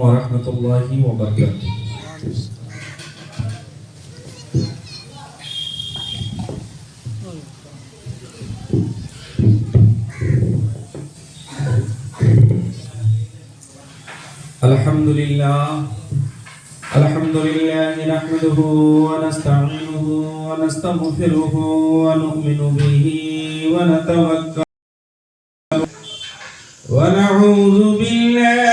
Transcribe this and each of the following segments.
ورحمة الله وبركاته. الحمد لله الحمد لله نحمده ونستعينه ونستغفره ونؤمن به ونتوكل ونعوذ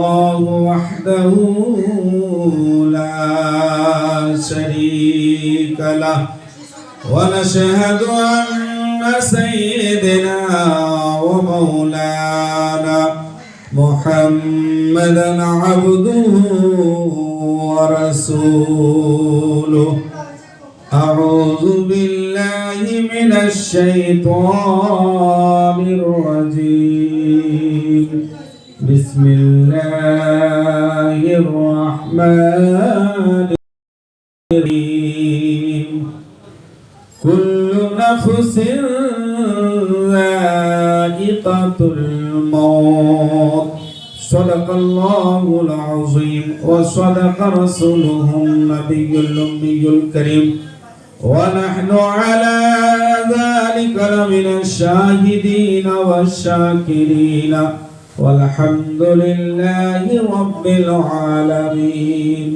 الله وحده لا شريك له. ونشهد أن سيدنا ومولانا محمدا عبده ورسوله. أعوذ بالله من الشيطان الرجيم. نفس ذائقة الموت صدق الله العظيم وصدق رسوله النبي الأمي الكريم ونحن على ذلك لمن الشاهدين والشاكرين والحمد لله رب العالمين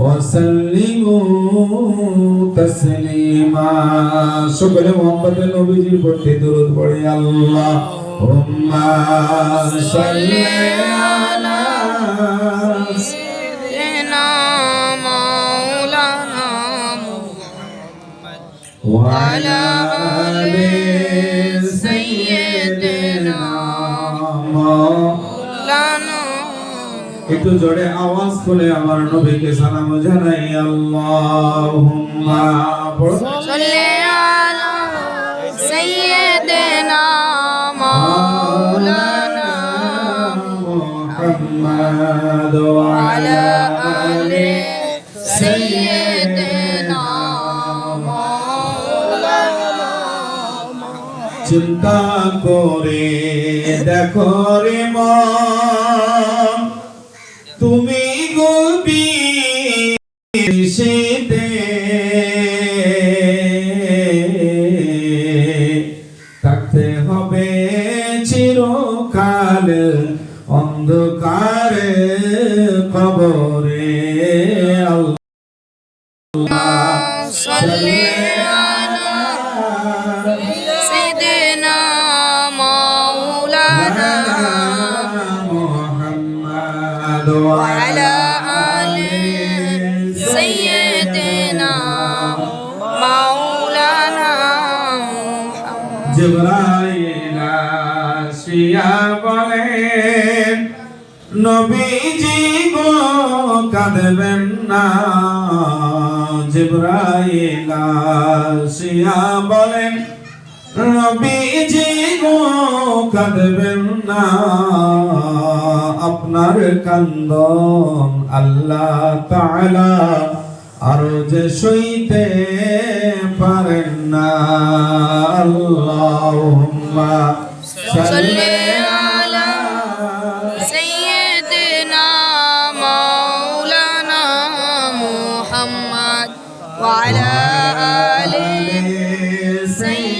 وسلموا تسليما সকলে মোহাম্মদের নবীজির প্রতি দরুদ পড়ে আল্লাহ সাল্লি আলা سيدنا مولانا وعلى آل سيدنا একটু জোরে আওয়াজ তুলে আমার নবীকে সালাম জানাই আল্লাহুম্মা সাল্লি আলা সাইয়্যিদিনা মাওলানা মুহাম্মাদ ওয়া আলা আলি সাইয়্যিদিনা চিন্তা করে দেখো রে মা। শীতে থাকতে হবে চিরকাল অন্ধকারে কবরে আল্লাহ। বলেন নবীজি গো, কাঁদবেন না। জিবরাইল আসিয়া বলেন, নবীজি গো, কাঁদবেন না। আপনার কান্দন আল্লাহ তাআলা আর যে সইতে পারেন না। আল্লাহুম্মা صل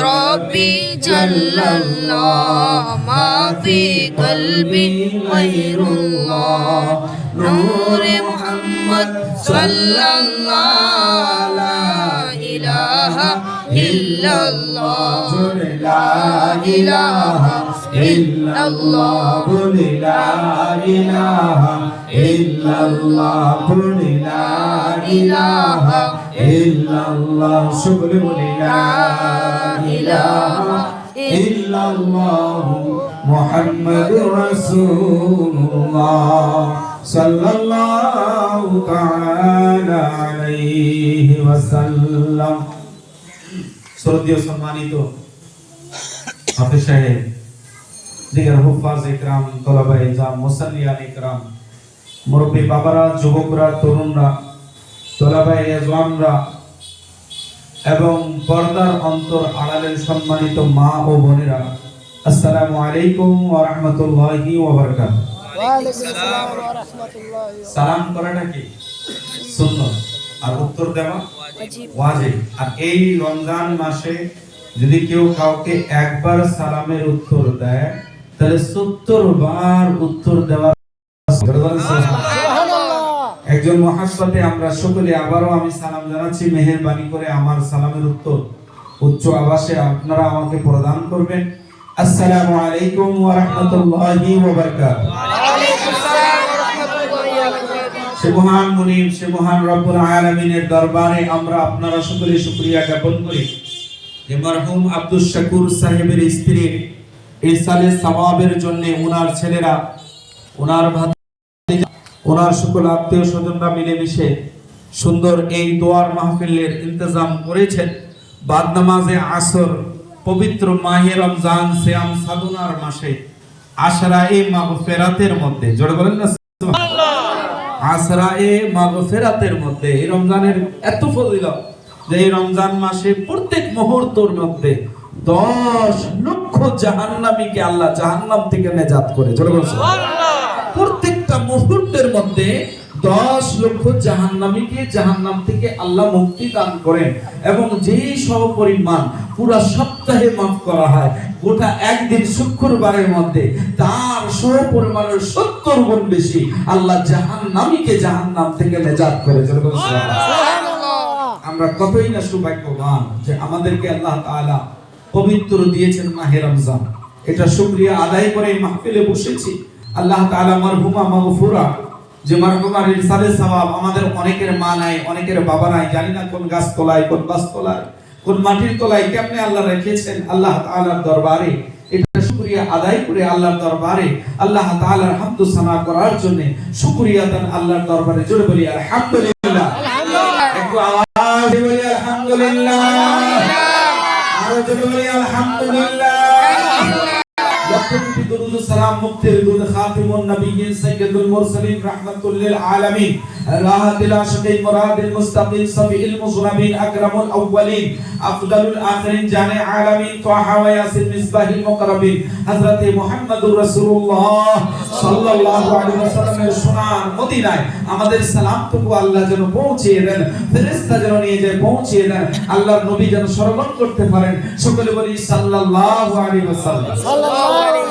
ربي جل الله ما في قلبي غير الله نور محمد صلى الله لا إله إلا illallah la ilaha illallah la ilaha illallah la ilaha illallah সকলে বলি লা ইলাহা ইল্লাল্লাহ মুহাম্মাদুর রাসূলুল্লাহ সাল্লাল্লাহু তাআলা আলাইহি ওয়াসাল্লাম শ্রদ্ধেয় সম্মানিত হাফেজ সাহেব দিগার হুফাজ ইকরাম তলাবাই জাম মুসাল্লিয়ান ইকরাম মুরব্বী বাবারা যুবকরা তরুণরা তলাবাই এজওয়ানরা এবং পর্দার অন্তর আড়ালের সম্মানিত মা ও বোনেরা আসসালামু আলাইকুম ওয়া রাহমাতুল্লাহি ওয়া বারাকাতুহু। আসসালাম ওয়া রাহমাতুল্লাহি ওয়া সালাম করাটা কি? সুন্নাত আর উত্তর দেওয়া? ওয়াজিব। আর এই রমজান মাসে যদি কেউ কাউকে একবার সালামের উত্তর দেয় তাহলে সত্তর বার উত্তর দেওয়ার একজন মহাসতে আমরা সকলে আবারও আমি সালাম জানাচ্ছি মেহেরবানি করে আমার সালামের উত্তর উচ্চ আবাসে আপনারা আমাকে প্রদান করবেন। আসসালামু আলাইকুম ওয়া রাহমাতুল্লাহি ওয়া বারাকাতুহু। সে মহান মুনিব, সে মহান রব্বুল আলামিনের দরবারে আমরা আপনারা সকলে শুকরিয়া জ্ঞাপন করি। যে মরহুম আব্দুল শাকুর সাহেবের স্ত্রী ইরসালে সওয়াবের জন্য ওনার ছেলেরা, ওনার ওনার সকল আত্মীয় স্বজনরা মিলেমিশে সুন্দর এই দোয়ার মাহফিলের ইন্তজাম করেছেন। বাদ নামাজে আসর, পবিত্র মাহে রমজান সিয়াম সাধনার মাসে আশরা এ মাগফিরাতের মধ্যে। জোরে বলেন না আসরায়ে মাগফিরাতের মধ্যে এই রমজানের এত ফজিলত যে এই রমজান মাসে প্রত্যেক মুহূর্তের মধ্যে দশ লক্ষ জাহান্নামীকে আল্লাহ জাহান্নাম থেকে নেজাত করে প্রত্যেকটা মুহূর্তের মধ্যে দশ লক্ষ জাহান্নামীকে জাহান্নাম থেকে আল্লাহ মুক্তি দান করেন এবং যেই সহ পরিমাণ পুরা সপ্তাহে মাফ করা হয় গোটা একদিন শুক্রবারের মধ্যে তার পরিমাণের সত্তর গুণ বেশি আল্লাহ জাহান্নামীকে জাহান্নাম থেকে নেজাত করে। আমরা কতই না সৌভাগ্যবান যে আমাদেরকে আল্লাহ তাআলা পবিত্র দিয়েছেন মাহে রমজান। এটা শুকরিয়া আদায় করে মাহফিলে বসেছি। আল্লাহ তাআলা মারহুমা মাগফুরা যে সওয়াব আমাদের অনেকের মা নাই অনেকের বাবা নাই জানি না কোন গাছ তলায় কোন গাছ তলায় কোন মাটির তলায় কেমনে আল্লাহ রেখেছেন আল্লাহ তাআলার দরবারে। শুকরিয়া আদায় করে আল্লাহর দরবারে, আল্লাহ তাআলার হামদ সানা করার জন্য শুকরিয়া আল্লাহর দরবারে। জোরে বলি, আলহামদুলিল্লাহ। একটু আওয়াজ দিয়ে বলি, আলহামদুলিল্লাহ। আরও জোরে বলি, আলহামদুলিল্লাহ। দরুদ সালাম মুক্তির আমাদের সালামটুকু আল্লাহ যেন পৌঁছিয়ে দেন, ফেরেশতা যেন নিয়ে যায় পৌঁছিয়ে দেন, আল্লাহর নবী যেন স্মরণ করতে পারেন। সকলে বলি সাল্লাল্লাহু আলাইহি ওয়াসাল্লাম।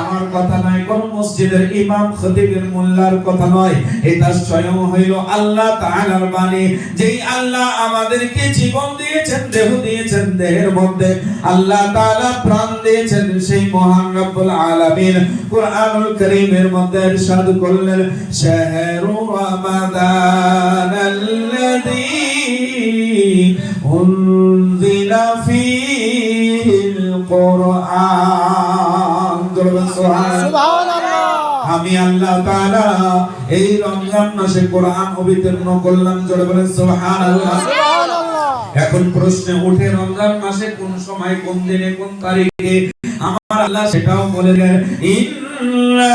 আমার কথা নয় কোন মসজিদের ইমাম খতিবের মোল্লার কথা নয়। এটা স্বয়ং হইল আল্লাহ তাআলার বাণী। যেই আল্লাহ আমাদেরকে জীবন দিয়েছেন, দেহ দিয়েছেন, দেহের মধ্যে আল্লাহ তাআলা প্রাণ দিয়েছেন, সেই মহান রব্বুল আলামিন কুরআনুল কারীমের মধ্যে ইরশাদ করলেন, শাহরু রমাদান আল্লাযী উনজিলা ফীহিল কুরআন। আমি আল্লাহ তাআলা এই রমজান মাসে কোরআন অবতীর্ণ করলাম জোরে বলেন সুবহানাল্লাহ। সুবহানাল্লাহ। এখন প্রশ্ন উঠে রমজান মাসে কোন সময় কোন দিনে কোন তারিখে? আমার আল্লাহ সেটাও বলে দেন ইন্না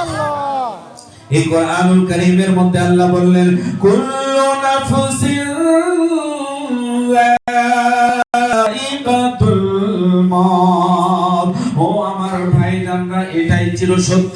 এই কোরআনুল কারীমের মধ্যে আল্লাহ বললেন, কুল্লু নাফসিন যায়িকাতুল মাউত ও আমার ভাইজানরা, এটাই ছিল সত্য।